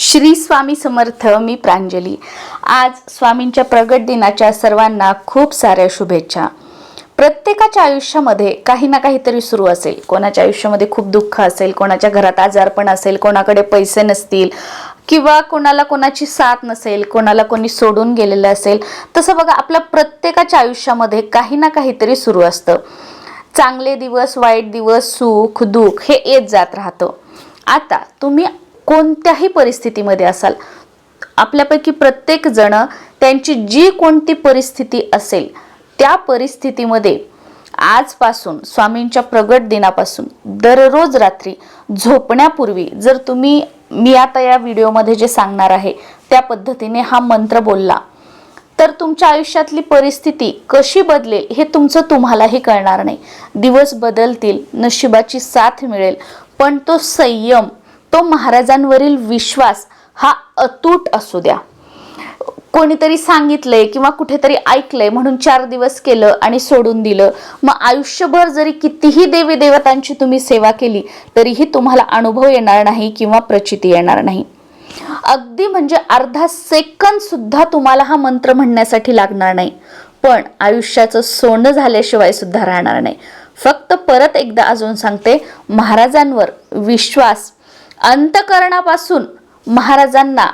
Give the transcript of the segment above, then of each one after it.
श्री स्वामी समर्थ मी प्रांजली. आज स्वामींच्या प्रगट दिनाच्या सर्वांना खूप साऱ्या शुभेच्छा. प्रत्येकाच्या आयुष्यामध्ये काही ना काहीतरी सुरू असेल. कोणाच्या आयुष्यामध्ये खूप दुःख असेल कोणाच्या घरात आजारपण असेल कोणाकडे पैसे नसतील किंवा कोणाला कोणाची साथ नसेल कोणाला कोणी सोडून गेलेलं असेल तसं बघा आपल्या प्रत्येकाच्या आयुष्यामध्ये काही ना काहीतरी सुरू असतं. चांगले दिवस वाईट दिवस सुख दुःख हे येत जात राहतं. आता तुम्ही कोणत्याही परिस्थितीमध्ये असाल. आपल्यापैकी प्रत्येक जण त्यांची जी कोणती परिस्थिती असेल त्या परिस्थितीमध्ये आजपासून स्वामींच्या प्रगट दिनापासून दररोज रात्री झोपण्यापूर्वी जर तुम्ही मी आता या व्हिडिओमध्ये जे सांगणार आहे त्या पद्धतीने हा मंत्र बोलला तर तुमच्या आयुष्यातली परिस्थिती कशी बदलेल हे तुमचं तुम्हालाही कळणार नाही. दिवस बदलतील नशिबाची साथ मिळेल पण तो संयम तो महाराजांवरील विश्वास हा अतूट असू द्या. कोणीतरी सांगितलंय किंवा कुठेतरी ऐकलंय म्हणून चार दिवस केलं आणि सोडून दिलं. मग आयुष्यभर जरी कितीही देवी देवतांची तुम्ही सेवा केली तरीही तुम्हाला अनुभव येणार नाही किंवा प्रचिती येणार नाही. अगदी म्हणजे अर्धा सेकंद सुद्धा तुम्हाला हा मंत्र म्हणण्यासाठी लागणार नाही. पण आयुष्याचं सोनं झाल्याशिवाय सुद्धा राहणार नाही. फक्त परत एकदा अजून सांगते महाराजांवर विश्वास अंतकरणापासून महाराजांना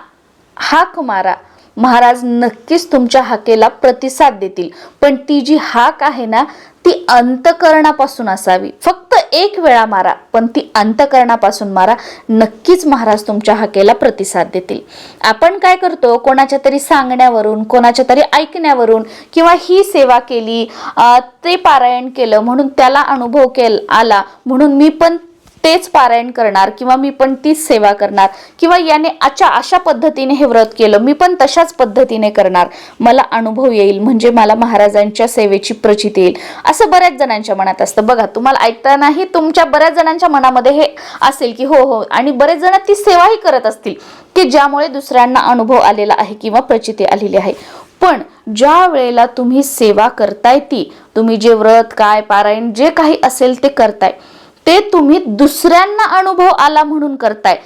हाक मारा. महाराज नक्कीच तुमच्या हाकेला प्रतिसाद देतील. पण ती जी हाक आहे ना ती अंतकरणापासून असावी. फक्त एक वेळा मारा पण ती अंतकरणापासून मारा. नक्कीच महाराज तुमच्या हाकेला प्रतिसाद देतील. आपण काय करतो? कोणाच्या तरी सांगण्यावरून कोणाच्या तरी ऐकण्यावरून किंवा ही सेवा केली ते पारायण केलं म्हणून त्याला अनुभव केल आला म्हणून मी पण तेच पारायण करणार किंवा मी पण तीच सेवा करणार किंवा याने अच्छा अशा पद्धतीने हे व्रत केलं मी पण तशाच पद्धतीने करणार मला अनुभव येईल म्हणजे मला महाराजांच्या सेवेची प्रचिती येईल. असं बऱ्याच जणांच्या मनात असतं. बघा तुम्हाला ऐकतानाही तुमच्या बऱ्याच जणांच्या मनामध्ये हे असेल की हो हो आणि बरेच जण ती सेवाही करत असतील की ज्यामुळे दुसऱ्यांना अनुभव आलेला आहे किंवा प्रचिती आलेली आहे. पण ज्या वेळेला तुम्ही सेवा करताय ती तुम्ही जे व्रत काय पारायण जे काही असेल ते करताय ते तुम्ही दुसऱ्यांना अनुभव आला म्हणून करताय.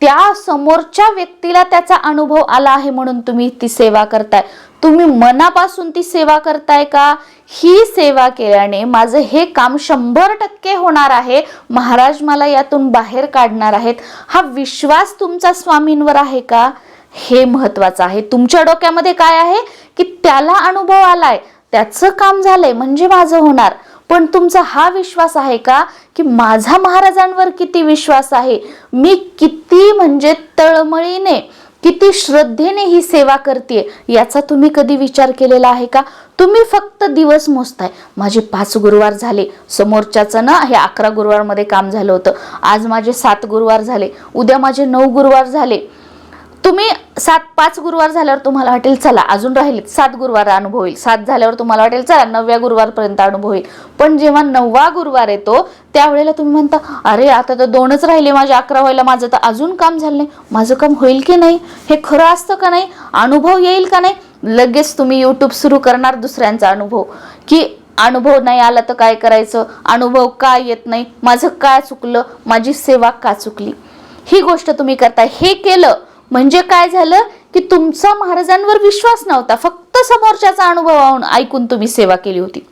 त्या समोरच्या व्यक्तीला त्याचा अनुभव आला आहे म्हणून तुम्ही ती सेवा करताय. तुम्ही मनापासून ती सेवा करताय का? ही सेवा केल्याने माझं हे काम शंभर टक्के होणार आहे. महाराज मला यातून बाहेर काढणार आहेत. हा विश्वास तुमचा स्वामींवर आहे का? हे महत्वाचं आहे. तुमच्या डोक्यामध्ये काय आहे? की त्याला अनुभव आलाय. त्याचं काम झालंय. म्हणजे माझं होणार. पण तुमचा हा विश्वास आहे का की माझा महाराजांवर किती विश्वास आहे? मी किती म्हणजे तळमळीने किती श्रद्धेने ही सेवा करते याचा तुम्ही कधी विचार केलेला आहे का? तुम्ही फक्त दिवस मोजताय. माझे पाच गुरुवार झाले. समोरच्याचं ना हे अकरा गुरुवारमध्ये काम झालं होतं. आज माझे सात गुरुवार झाले. उद्या माझे नऊ गुरुवार झाले. तुम्ही सात पाच गुरुवार झाल्यावर तुम्हाला वाटेल चला अजून राहील सात गुरुवार अनुभव होईल. सात झाल्यावर तुम्हाला वाटेल चला नवव्या गुरुवारपर्यंत अनुभव होईल. पण जेव्हा नववा गुरुवार येतो त्यावेळेला तुम्ही म्हणता अरे आता तर दोनच राहिले माझे अकरा व्हायला माझं तर अजून काम झालं नाही. माझं काम होईल की नाही? हे खरं असतं का नाही? अनुभव येईल का नाही? लगेच तुम्ही यूट्यूब सुरू करणार दुसऱ्यांचा अनुभव. की अनुभव नाही आला तर काय करायचं? अनुभव का येत नाही? माझं काय चुकलं? माझी सेवा का चुकली? ही गोष्ट तुम्ही करता. हे केलं म्हणजे काय झालं की तुमचा महाराजांवर विश्वास नव्हता. फक्त समोरच्याचा अनुभव ऐकून तुम्ही सेवा केली होती.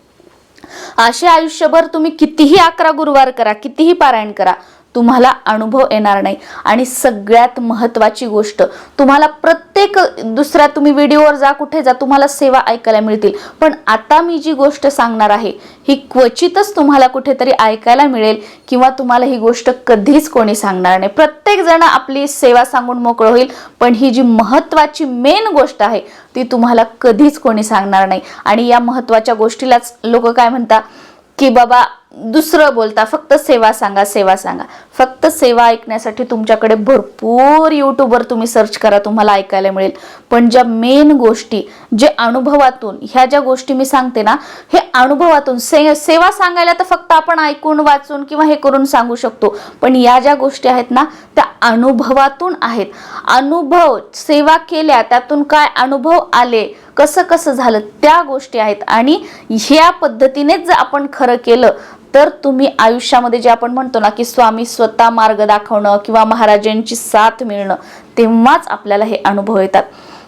असे आयुष्यभर तुम्ही कितीही अकरा गुरुवार करा कितीही पारायण करा तुम्हाला अनुभव येणार नाही. आणि सगळ्यात महत्वाची गोष्ट तुम्हाला प्रत्येक दुसऱ्या तुम्ही व्हिडिओवर जा कुठे जा तुम्हाला सेवा ऐकायला मिळतील. पण आता मी जी गोष्ट सांगणार आहे ही क्वचितच तुम्हाला कुठेतरी ऐकायला मिळेल किंवा तुम्हाला ही गोष्ट कधीच कोणी सांगणार नाही. प्रत्येक जण आपली सेवा सांगून मोकळं होईल पण ही जी महत्वाची मेन गोष्ट आहे ती तुम्हाला कधीच कोणी सांगणार नाही. आणि या महत्त्वाच्या गोष्टीलाच लोक काय म्हणतात की बाबा दुसरं बोलता फक्त सेवा सांगा सेवा सांगा. फक्त सेवा ऐकण्यासाठी तुमच्याकडे भरपूर यूट्यूबवर तुम्ही सर्च करा तुम्हाला ऐकायला मिळेल. पण ज्या मेन गोष्टी जे अनुभवातून ह्या ज्या गोष्टी मी सांगते ना हे अनुभवातून से सेवा सांगायला तर फक्त आपण ऐकून वाचून किंवा हे करून सांगू शकतो. पण या ज्या गोष्टी आहेत ना त्या अनुभवातून आहेत. अनुभव सेवा केल्या त्यातून काय अनुभव आले कसं कसं झालं त्या गोष्टी आहेत. आणि ह्या पद्धतीनेच जर आपण खरं केलं तर तुम्ही आयुष्यामध्ये जे आपण म्हणतो ना की स्वामी स्वतः मार्ग दाखवणं किंवा महाराजांची साथ मिळणं तेव्हाच आपल्याला हे अनुभव येतात.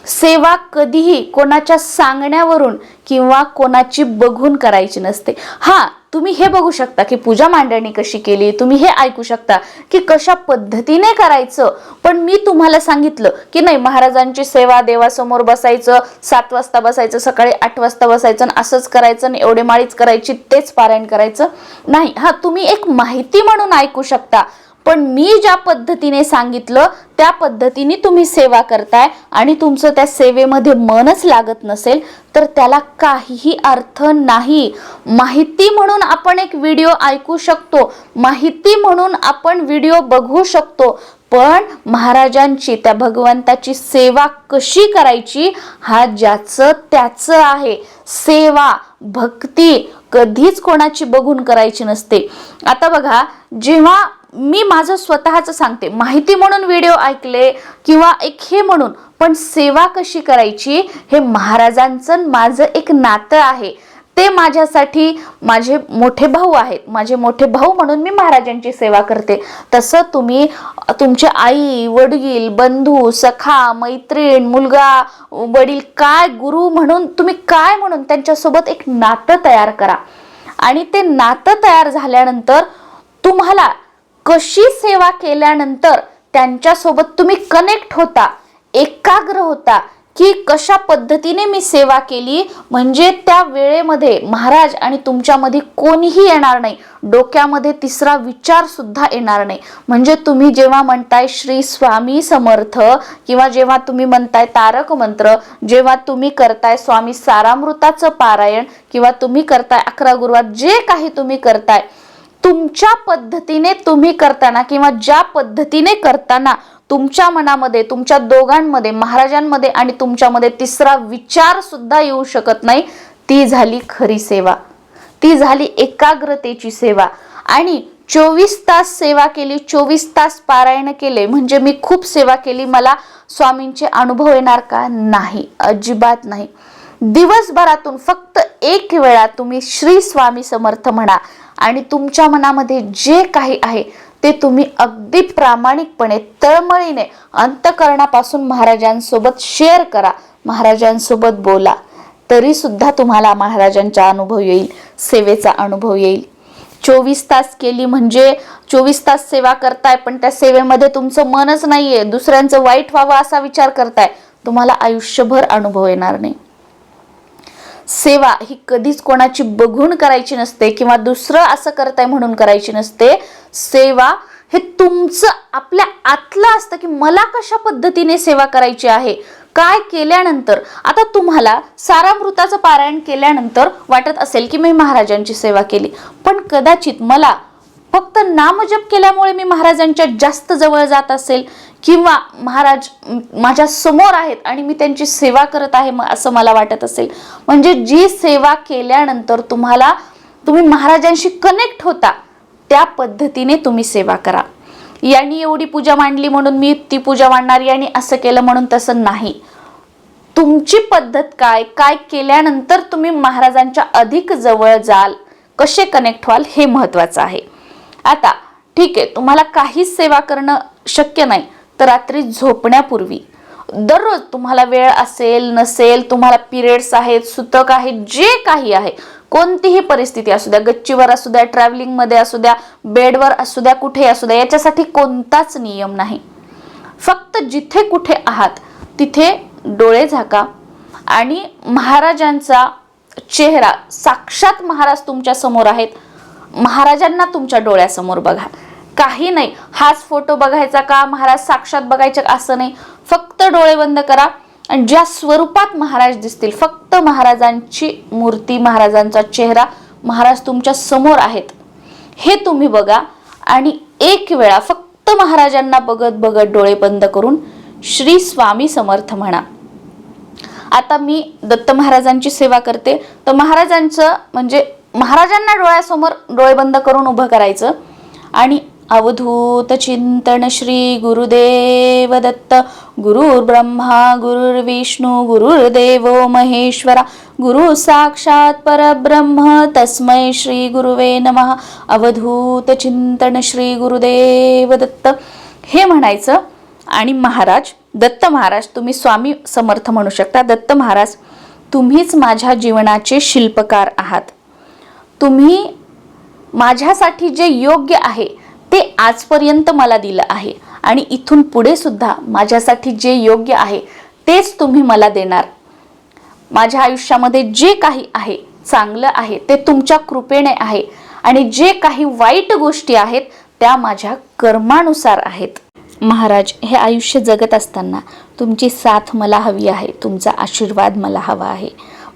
सेवा कधीही कोणाच्या सांगण्यावरून किंवा कोणाची बघून करायची नसते. हा तुम्ही हे बघू शकता की पूजा मांडणी कशी केली तुम्ही हे ऐकू शकता की कशा पद्धतीने करायचं. पण मी तुम्हाला सांगितलं की नाही महाराजांची सेवा देवासमोर बसायचं सात वाजता बसायचं सकाळी आठ वाजता बसायचं आणि असंच करायचं आणि एवढे माळीच करायची तेच पारायण करायचं. नाही हा तुम्ही एक माहिती म्हणून ऐकू शकता. पण मी ज्या पद्धतीने सांगितलं त्या पद्धतीने तुम्ही सेवा करताय आणि तुमचं त्या सेवेमध्ये मनच लागत नसेल तर त्याला काहीही अर्थ नाही. माहिती म्हणून आपण एक व्हिडिओ ऐकू शकतो माहिती म्हणून आपण व्हिडिओ बघू शकतो पण महाराजांची त्या भगवंताची सेवा कशी करायची हा ज्याचं त्याचं आहे. सेवा भक्ती कधीच कोणाची बघून करायची नसते. आता बघा जेव्हा मी माझं स्वतःचं सांगते माहिती म्हणून व्हिडिओ ऐकले किंवा एक हे म्हणून पण सेवा कशी करायची हे महाराजांचं माझं एक नातं आहे. ते माझ्यासाठी माझे मोठे भाऊ आहेत. माझे मोठे भाऊ म्हणून मी महाराजांची सेवा करते. तसं तुम्ही तुमचे आई वडील बंधू सखा मैत्रीण मुलगा वडील काय गुरु म्हणून तुम्ही काय म्हणून त्यांच्यासोबत एक नातं तयार करा. आणि ते नातं तयार झाल्यानंतर तुम्हाला कशी सेवा केल्यानंतर त्यांच्यासोबत तुम्ही कनेक्ट होता एकाग्र होता की कशा पद्धतीने मी सेवा केली? म्हणजे त्या वेळेमध्ये महाराज आणि तुमच्यामध्ये कोणीही येणार नाही. डोक्यामध्ये तिसरा विचार सुद्धा येणार नाही. म्हणजे तुम्ही जेव्हा म्हणताय श्री स्वामी समर्थ किंवा जेव्हा तुम्ही म्हणताय तारक मंत्र जेव्हा तुम्ही करताय स्वामी सारामृताचं पारायण किंवा तुम्ही करताय अकरा गुरुवार जे काही तुम्ही करताय तुमच्या पद्धतीने तुम्ही करताना किंवा ज्या पद्धतीने करताना तुमच्या मनामध्ये तुमच्या दोघांमध्ये महाराजांमध्ये आणि तुमच्यामध्ये तिसरा विचार सुद्धा येऊ शकत नाही. ती झाली खरी सेवा. ती झाली एकाग्रतेची सेवा. आणि चोवीस तास सेवा केली चोवीस तास पारायण केले म्हणजे मी खूप सेवा केली मला स्वामींचे अनुभव येणार का? नाही अजिबात नाही. दिवसभरातून फक्त एक वेळा तुम्ही श्री स्वामी समर्थ म्हणा आणि तुमच्या मनामध्ये जे काही आहे ते तुम्ही अगदी प्रामाणिकपणे तळमळीने अंतकरणापासून महाराजांसोबत शेअर करा. महाराजांसोबत बोला. तरी सुद्धा तुम्हाला महाराजांचा अनुभव येईल सेवेचा अनुभव येईल. चोवीस तास केली म्हणजे चोवीस तास सेवा करताय पण त्या सेवेमध्ये तुमचं मनच नाहीये. दुसऱ्यांचं वाईट व्हावं असा विचार करताय. तुम्हाला आयुष्यभर अनुभव येणार नाही. सेवा ही कधीच कोणाची बघून करायची नसते किंवा दुसरं असं करताय म्हणून करायची नसते. सेवा हे तुमचं आपल्या आतलं असतं की मला कशा पद्धतीने सेवा करायची आहे? काय केल्यानंतर? आता तुम्हाला सारामृताचं पारायण केल्यानंतर वाटत असेल की मी महाराजांची सेवा केली. पण कदाचित मला फक्त नामजप केल्यामुळे मी महाराजांच्या जास्त जवळ जात असेल. किंवा महाराज माझ्यासमोर आहेत आणि मी त्यांची सेवा करत आहे असं मला वाटत असेल. म्हणजे जी सेवा केल्यानंतर तुम्हाला तुम्ही महाराजांशी कनेक्ट होता त्या पद्धतीने तुम्ही सेवा करा. यांनी एवढी पूजा मांडली म्हणून मी ती पूजा मांडणार यांनी असं केलं म्हणून तसं नाही. तुमची पद्धत काय? काय केल्यानंतर तुम्ही महाराजांच्या अधिक जवळ जाल? कसे कनेक्ट व्हाल? हे महत्वाचं आहे. आता ठीक आहे तुम्हाला काहीच सेवा करणं शक्य नाही. तर रात्री झोपण्यापूर्वी दररोज तुम्हाला वेळ असेल नसेल तुम्हाला पिरियड्स आहेत सुतक आहेत जे काही आहे कोणतीही परिस्थिती असू द्या गच्चीवर असू द्या ट्रॅव्हलिंगमध्ये असू द्या बेडवर असू द्या कुठे असू द्या याच्यासाठी कोणताच नियम नाही. फक्त जिथे कुठे आहात तिथे डोळे झाका आणि महाराजांचा चेहरा साक्षात महाराज तुमच्यासमोर आहेत. महाराजांना तुमच्या डोळ्यासमोर बघा. काही नाही. हाच फोटो बघायचा का? महाराज साक्षात बघायचे का? असं नाही. फक्त डोळे बंद करा आणि ज्या स्वरूपात महाराज दिसतील फक्त महाराजांची मूर्ती महाराजांचा चेहरा महाराज तुमच्यासमोर आहेत. हे तुम्ही बघा आणि एक वेळा फक्त महाराजांना बघत बघत डोळे बंद करून श्री स्वामी समर्थ म्हणा. आता मी दत्त महाराजांची सेवा करते. तर महाराजांचं म्हणजे महाराजांना डोळ्यासमोर डोळे बंद करून उभं करायचं आणि अवधूत चिंतन श्री गुरुदेव दत्त। गुरुर्ब्रह्मा गुरुर्विष्णू गुरुर्देव महेश्वरा। गुरु साक्षात परब्रह्म तस्मै श्री गुरुवे नमः। अवधूत चिंतन श्री गुरुदेव दत्त। हे म्हणायचं आणि महाराज दत्त महाराज तुम्ही स्वामी समर्थ म्हणू शकता. दत्त महाराज तुम्हीच माझ्या जीवनाचे शिल्पकार आहात. तुम्ही माझ्यासाठी जे योग्य आहे ते आजपर्यंत मला दिलं आहे. आणि इथून पुढे सुद्धा माझ्यासाठी जे योग्य आहे तेच तुम्ही मला देणार. माझ्या आयुष्यामध्ये जे काही आहे चांगलं आहे ते तुमच्या कृपेने आहे. आणि जे काही वाईट गोष्टी आहेत त्या माझ्या कर्मानुसार आहेत. महाराज हे आयुष्य जगत असताना तुमची साथ मला हवी आहे तुमचा आशीर्वाद मला हवा आहे.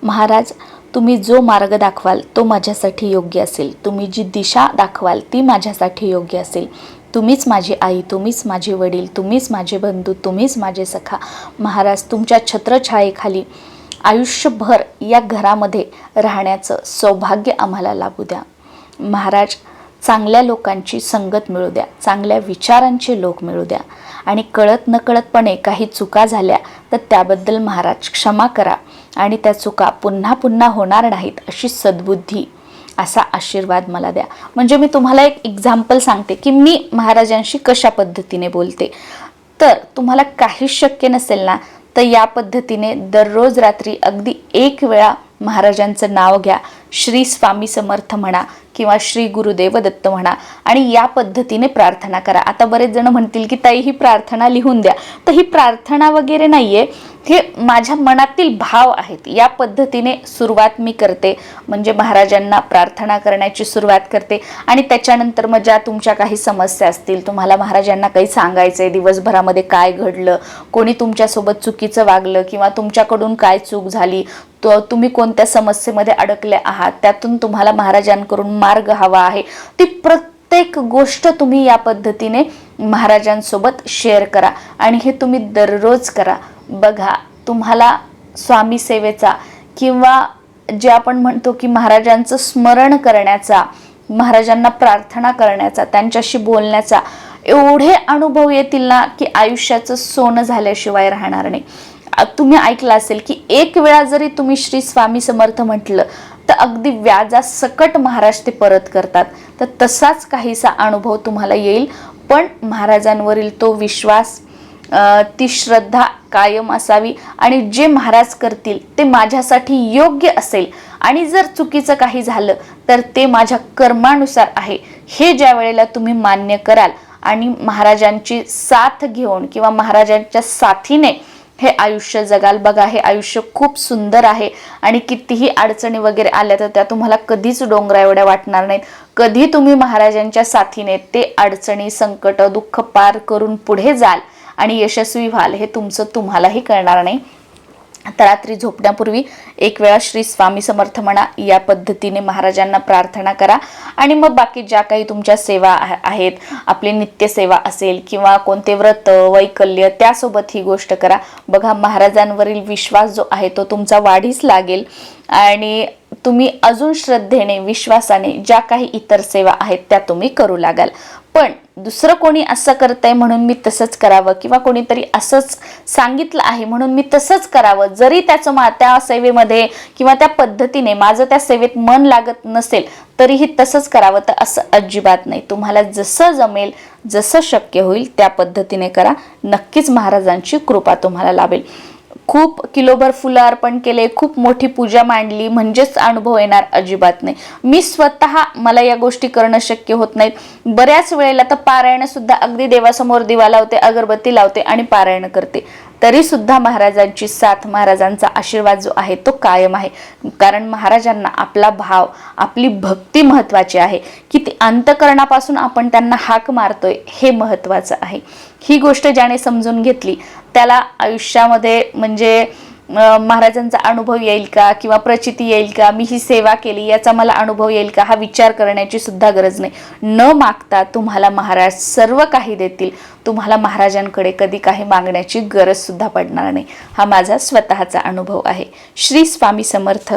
महाराज तुम्ही जो मार्ग दाखवाल तो माझ्यासाठी योग्य असेल. तुम्ही जी दिशा दाखवाल ती माझ्यासाठी योग्य असेल. तुम्हीच माझी आई तुम्हीच माझे वडील तुम्हीच माझे बंधू तुम्हीच माझे सखा. महाराज तुमच्या छत्रछायेखाली आयुष्यभर या घरामध्ये राहण्याचं सौभाग्य आम्हाला लाभू द्या. महाराज चांगल्या लोकांची संगत मिळू द्या. चांगल्या विचारांचे लोक मिळू द्या. आणि कळत नकळतपणे काही चुका झाल्या तर त्याबद्दल महाराज क्षमा करा. आणि त्या चुका पुन्हा पुन्हा होणार नाहीत अशी सद्बुद्धी असा आशीर्वाद मला द्या. म्हणजे मी तुम्हाला एक एक्झाम्पल सांगते की मी महाराजांशी कशा पद्धतीने बोलते. तर तुम्हाला काहीच शक्य नसेल ना तर या पद्धतीने दररोज रात्री अगदी एक वेळा महाराजांचं नाव घ्या. श्री स्वामी समर्थ म्हणा किंवा श्री गुरुदेव दत्त म्हणा. आणि या पद्धतीने प्रार्थना करा. आता बरेच जण म्हणतील की ताई ही प्रार्थना लिहून द्या. तर ही प्रार्थना वगैरे नाहीये. हे माझ्या मनातील भाव आहेत. या पद्धतीने सुरुवात मी करते. म्हणजे महाराजांना प्रार्थना करण्याची सुरुवात करते. आणि त्याच्यानंतर मग ज्या तुमच्या काही समस्या असतील तुम्हाला महाराजांना काही सांगायचं आहे दिवसभरामध्ये काय घडलं कोणी तुमच्यासोबत चुकीचं वागलं किंवा तुमच्याकडून काय चूक झाली तुम्ही कोणत्या समस्येमध्ये अडकले आहात त्यातून तुम्हाला महाराजांकडून मार्ग हवा आहे. ती प्रत्येक गोष्ट तुम्ही या पद्धतीने महाराजांसोबत शेअर करा आणि हे तुम्ही दररोज करा. बघा तुम्हाला स्वामी सेवेचा किंवा जे आपण म्हणतो की महाराजांचं स्मरण करण्याचा महाराजांना प्रार्थना करण्याचा त्यांच्याशी बोलण्याचा एवढे अनुभव येतील ना की आयुष्याचं सोनं झाल्याशिवाय राहणार नाही. तुम्ही ऐकलं असेल की एक वेळा जरी तुम्ही श्री स्वामी समर्थ म्हटलं तर अगदी व्याजासकट महाराज ते परत करतात. तर तसाच काहीसा अनुभव तुम्हाला येईल. पण महाराजांवरील तो विश्वास ती श्रद्धा कायम असावी आणि जे महाराज करतील ते माझ्यासाठी योग्य असेल. आणि जर चुकीचं काही झालं तर ते माझ्या कर्मानुसार आहे. हे ज्या वेळेला तुम्ही मान्य कराल आणि महाराजांची साथ घेऊन किंवा महाराजांच्या साथीने हे आयुष्य जगाल. बघा हे आयुष्य खूप सुंदर आहे. आणि कितीही अडचणी वगैरे आल्या तर त्या तुम्हाला कधीच डोंगरा एवढ्या वाटणार नाहीत. कधी तुम्ही महाराजांच्या साथीने ते अडचणी संकट दुःख पार करून पुढे जाल आणि यशस्वी व्हाल हे तुमचं तुम्हालाही कळणार नाही. आता रात्री झोपण्यापूर्वी एक वेळा श्री स्वामी समर्थ म्हणा या पद्धतीने महाराजांना प्रार्थना करा. आणि मग बाकी ज्या काही तुमच्या सेवा आहेत आपली नित्यसेवा असेल किंवा कोणते व्रत वैकल्य त्यासोबत ही गोष्ट करा. बघा महाराजांवरील विश्वास जो आहे तो तुमचा वाढीस लागेल. आणि तुम्ही अजून श्रद्धेने विश्वासाने ज्या काही इतर सेवा आहेत त्या तुम्ही करू लागाल. पण दुसरं कोणी असं करत आहे म्हणून मी तसंच करावं किंवा कोणीतरी असंच सांगितलं आहे म्हणून मी तसंच करावं जरी त्याचं मा त्या सेवेमध्ये किंवा त्या पद्धतीने माझं त्या सेवेत मन लागत नसेल तरीही तसंच करावं तर असं अजिबात नाही. तुम्हाला जसं जमेल जसं शक्य होईल त्या पद्धतीने करा. नक्कीच महाराजांची कृपा तुम्हाला लाभेल. खूप किलोभर फुलं अर्पण केले खूप मोठी पूजा मांडली म्हणजेच अनुभव येणार अजिबात नाही. मी स्वतः मला या गोष्टी करणं शक्य होत नाहीत बऱ्याच वेळेला तर पारायण सुद्धा अगदी देवासमोर दिवा लावते अगरबत्ती लावते आणि पारायण करते. तरी सुद्धा महाराजांची साथ महाराजांचा आशीर्वाद जो आहे तो कायम आहे. कारण महाराजांना आपला भाव आपली भक्ती महत्वाची आहे. की ती अंतकरणापासून आपण त्यांना हाक मारतोय हे महत्वाचं आहे. ही गोष्ट ज्याने समजून घेतली त्याला आयुष्यामध्ये म्हणजे महाराजांचा अनुभव येईल का किंवा प्रचिती येईल का मी ही सेवा केली याचा मला अनुभव येईल का हा विचार करण्याची सुद्धा गरज नाही. न मागता तुम्हाला महाराज सर्व काही देतील. तुम्हाला महाराजांकडे कधी काही मागण्याची गरज सुद्धा पडणार नाही. हा माझा स्वतःचा अनुभव आहे. श्री स्वामी समर्थ.